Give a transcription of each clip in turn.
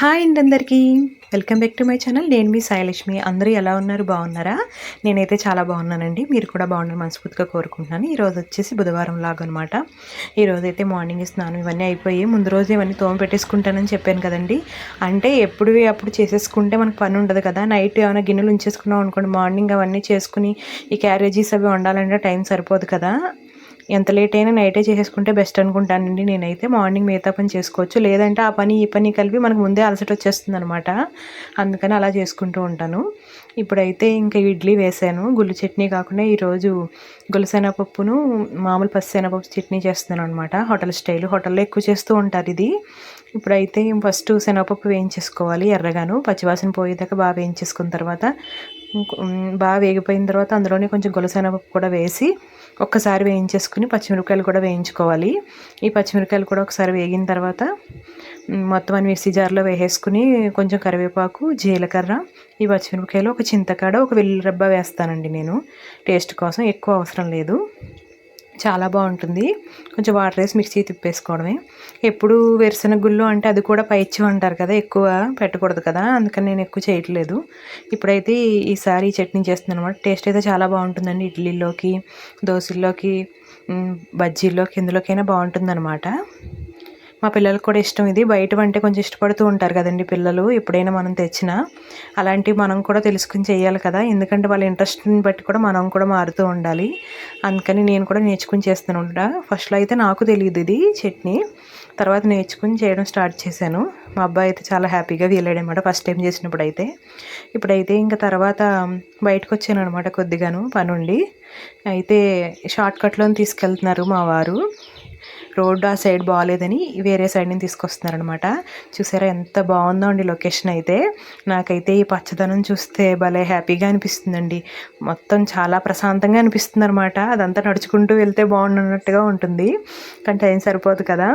Hi అండి అందరికీ. Welcome back to my channel. నేను మీ సాయలక్ష్మి. అందరూ ఎలా ఉన్నారు? బాగున్నారా? నేనైతే చాలా బాగున్నానండి. మీరు కూడా బాగున్నారు మనస్ఫూర్తిగా కోరుకుంటున్నాను. ఈరోజు వచ్చేసి బుధవారం లాగా అనమాట ఈరోజు అయితే మార్నింగ్ స్నానం ఇవన్నీ అయిపోయి ముందు రోజు ఇవన్నీ తోమ పెట్టేసుకుంటానని చెప్పాను కదండి. అంటే ఎప్పుడు అప్పుడు చేసేసుకుంటే మనకు పని ఉండదు కదా. నైట్ ఏమైనా గిన్నెలు ఉంచేసుకున్నాం అనుకోండి మార్నింగ్ అవన్నీ చేసుకుని ఈ క్యారేజీస్ అవి వండాలంటే టైం సరిపోదు కదా. ఎంత లేట్ అయినా నైటే చేసేసుకుంటే బెస్ట్ అనుకుంటానండి నేనైతే. మార్నింగ్ మిగతా పని చేసుకోవచ్చు. లేదంటే ఆ పని ఈ పని కలిపి మనకు ముందే అలసట వచ్చేస్తుంది అనమాట అందుకని అలా చేసుకుంటూ ఉంటాను. ఇప్పుడైతే ఇంకా ఇడ్లీ వేసాను. గుళ్ళు చట్నీ కాకుండా ఈరోజు గులసెనపప్పును మామూలు పసిసెనపప్పు చట్నీ చేస్తున్నాను అనమాట హోటల్ స్టైల్ హోటల్లో ఎక్కువ చేస్తూ ఉంటారు ఇది. ఇప్పుడైతే ఫస్ట్ శనగపప్పు వేయించేసుకోవాలి ఎర్రగాను. పచ్చివాసన పోయేదాకా బాగా వేయించేసుకున్న తర్వాత బాగా వేగిపోయిన తర్వాత అందులోనే కొంచెం గొలసెనపప్పు కూడా వేసి ఒక్కసారి వేయించేసుకుని పచ్చిమిరపకాయలు కూడా వేయించుకోవాలి. ఈ పచ్చిమిరపకాయలు కూడా ఒకసారి వేగిన తర్వాత మొత్తం అన్ని మిక్సీ జార్లో వేసేసుకుని కొంచెం కరివేపాకు జీలకర్ర ఈ పచ్చిమిరపకాయలు ఒక చింతకాడ ఒక వెల్లుల్లి రబ్బ వేస్తానండి నేను. టేస్ట్ కోసం ఎక్కువ అవసరం లేదు. చాలా బాగుంటుంది. కొంచెం వాటర్ వేసి మిక్సీ తిప్పేసుకోవడమే. ఎప్పుడు వేరుశెనగ గుళ్ళు అంటే అది కూడా పైచ్యం అంటారు కదా ఎక్కువ పెట్టకూడదు కదా అందుకని నేను ఎక్కువ చేయట్లేదు. ఇప్పుడైతే ఈసారి చట్నీ చేస్తున్నాను అనమాట టేస్ట్ అయితే చాలా బాగుంటుందండి. ఇడ్లీలోకి దోశల్లోకి బజ్జీల్లోకి ఎందులోకైనా బాగుంటుందన్నమాట. మా పిల్లలకు కూడా ఇష్టం ఇది. బయట అంటే కొంచెం ఇష్టపడుతూ ఉంటారు కదండి పిల్లలు ఎప్పుడైనా మనం తెచ్చినా. అలాంటివి మనం కూడా తెలుసుకుని చేయాలి కదా. ఎందుకంటే వాళ్ళ ఇంట్రెస్ట్ని బట్టి కూడా మనం కూడా మారుతూ ఉండాలి. అందుకని నేను కూడా నేర్చుకుని చేస్తాను ఉంటా ఫస్ట్లో అయితే నాకు తెలియదు ఇది చట్నీ. తర్వాత నేర్చుకుని చేయడం స్టార్ట్ చేశాను. మా అబ్బాయి అయితే చాలా హ్యాపీగా ఫీల్ ఫస్ట్ టైం చేసినప్పుడు అయితే. ఇప్పుడైతే ఇంకా తర్వాత బయటకు వచ్చాను అనమాట కొద్దిగాను పనుండి. అయితే షార్ట్ కట్లోని తీసుకెళ్తున్నారు మా వారు. రోడ్ ఆ సైడ్ బాగాలేదని వేరే సైడ్ నుంచి తీసుకొస్తున్నారనమాట చూసారా ఎంత బాగుందో అండి లొకేషన్ అయితే. నాకైతే ఈ పచ్చదనం చూస్తే భలే హ్యాపీగా అనిపిస్తుందండి. మొత్తం చాలా ప్రశాంతంగా అనిపిస్తుంది అనమాట అదంతా నడుచుకుంటూ వెళ్తే బాగుండున్నట్టుగా ఉంటుంది. కానీ టైం సరిపోదు కదా.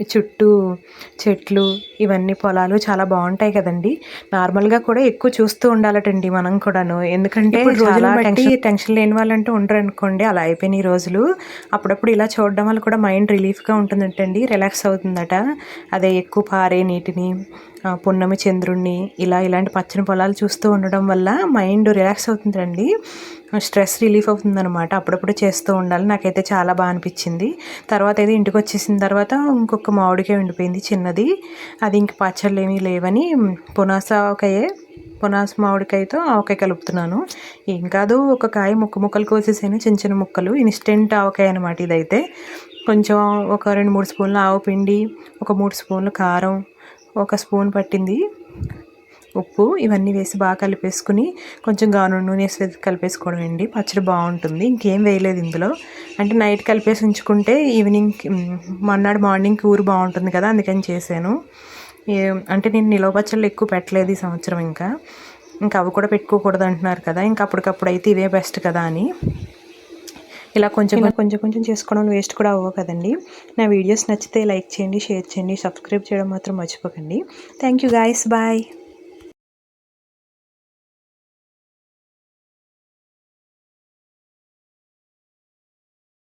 చుట్టూ చెట్లు ఇవన్నీ పొలాలు చాలా బాగుంటాయి కదండి. నార్మల్గా కూడా ఎక్కువ చూస్తూ ఉండాలటండి మనం కూడాను. ఎందుకంటే చాలా టెన్షన్ టెన్షన్ లేని వాళ్ళంటూ ఉండరు అనుకోండి అలా అయిపోయినాయి రోజులు. అప్పుడప్పుడు ఇలా చూడడం వల్ల కూడా మైండ్ రిలీఫ్గా ఉంటుందంటండి రిలాక్స్ అవుతుందట. అదే ఎక్కువ పారే నీటిని పున్నమి చంద్రుణ్ణి ఇలా ఇలాంటి పచ్చని పొలాలు చూస్తూ ఉండడం వల్ల మైండ్ రిలాక్స్ అవుతుందండి. స్ట్రెస్ రిలీఫ్ అవుతుందనమాట అప్పుడప్పుడు చేస్తూ ఉండాలి. నాకైతే చాలా బాగా అనిపించింది. తర్వాత అయితే ఇంటికి వచ్చేసిన తర్వాత ఇంకొక మామిడికాయ ఉండిపోయింది చిన్నది. అది ఇంక పచ్చళ్ళు ఏమీ లేవని పునాస ఆవకాయే పునాస మామిడికాయతో ఆవకాయ కలుపుతున్నాను. ఏం కాదు ఒక కాయ ముక్క ముక్కలు కోసేసాను. చిన్న చిన్న ముక్కలు. ఇన్స్టెంట్ ఆవకాయ అనమాట ఇదైతే. కొంచెం ఒక రెండు మూడు స్పూన్లు ఆవు పిండి ఒక మూడు స్పూన్లు కారం ఒక స్పూన్ పట్టింది. ఉప్పు ఇవన్నీ వేసి బాగా కలిపేసుకుని కొంచెం గాను నూనె వేసి కలిపేసుకోవడం అండి పచ్చడి బాగుంటుంది. ఇంకేం వేయలేదు ఇందులో. అంటే నైట్ కలిపేసి ఉంచుకుంటే ఈవినింగ్ మొన్నటి మార్నింగ్ కూర బాగుంటుంది కదా అందుకని చేశాను. అంటే నేను నిలవ పచ్చళ్ళు ఎక్కువ పెట్టలేదు ఈ సంవత్సరం ఇంకా. ఇంకా అవి కూడా పెట్టుకోకూడదు అంటున్నారు కదా ఇంకా అప్పటికప్పుడు అయితే ఇవే బెస్ట్ కదా అని. ఇలా కొంచెం కొంచెం కొంచెం చేసుకోవడం వేస్ట్ కూడా అవ్వవు కదండి. నా వీడియోస్ నచ్చితే లైక్ చేయండి షేర్ చేయండి సబ్స్క్రైబ్ చేయడం మాత్రం మర్చిపోకండి. Thank you guys. బాయ్.